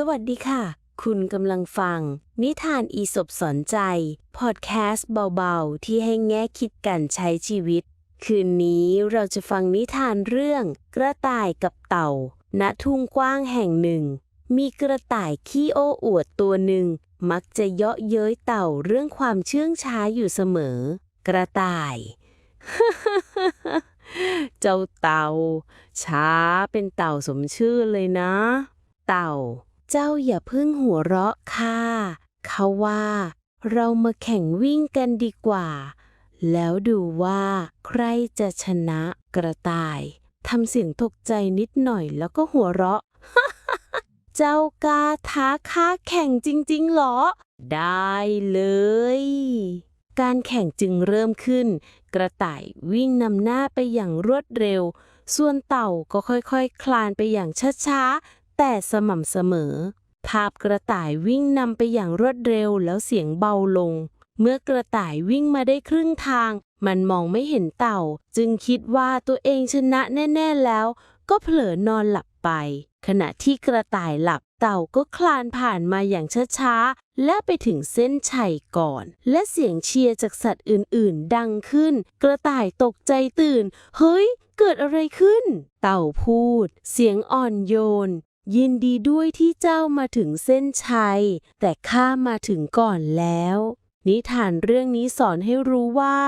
สวัสดีค่ะ คุณกำลังฟัง นิทานอีสบสอนใจ พอดแคสต์เบาๆ ที่ให้แง่คิดกันใช้ชีวิต คืนนี้เราจะฟังนิทานเรื่อง กระต่ายกับเต่า ณทุ่งกว้างแห่งหนึ่ง มีกระต่ายขี้โอ้อวดตัวหนึ่ง มักจะเยาะเย้ยเต่าเรื่องความเชื่องช้าอยู่เสมอ กระต่ายเจ้าเต่าช้าเป็นเต่าสมชื่อเลยนะ เต่า เจ้าอย่าเพิ่งหัวเราะค่ะเขาว่า เรามาแข่งวิ่งกันดีกว่า แล้วดูว่า ใครจะชนะกระต่ายทำเสียงตกใจนิดหน่อยแล้วก็หัวเราะ เจ้ากาท้าค้าแข่งจริงๆเหรอ ได้เลย การแข่งจึงเริ่มขึ้น กระต่ายวิ่งนำหน้าไปอย่างรวดเร็ว ส่วนเต่าก็ค่อยๆคคลานไปอย่างช้าๆ แต่สม่ำเสมอ ภาพกระต่ายวิ่งนำไปอย่างรวดเร็วแล้วเสียงเบาลง เมื่อกระต่ายวิ่งมาได้ครึ่งทาง มันมองไม่เห็นเต่า จึงคิดว่าตัวเองชนะแน่ๆแล้ว ก็เผลอนอนหลับไป ขณะที่กระต่ายหลับเต่าก็คลานผ่านมาอย่างช้าๆ และไปถึงเส้นชัยก่อน และเสียงเชียร์จากสัตว์อื่นๆ ดังขึ้น กระต่ายตกใจตื่น เฮ้ย เกิดอะไรขึ้น เต่าพูด เสียงอ่อนโยน ยินดีด้วยที่เจ้ามาถึงเส้นชัย แต่ข้ามาถึงก่อนแล้ว นิทานเรื่องนี้สอนให้รู้ว่า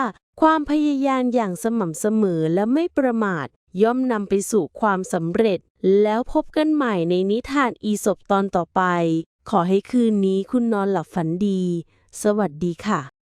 ความพยายามอย่างสม่ำเสมอและไม่ประมาท ย่อมนำไปสู่ความสำเร็จ แล้วพบกันใหม่ในนิทานอีสบตอนต่อไป ขอให้คืนนี้คุณนอนหลับฝันดี สวัสดีค่ะ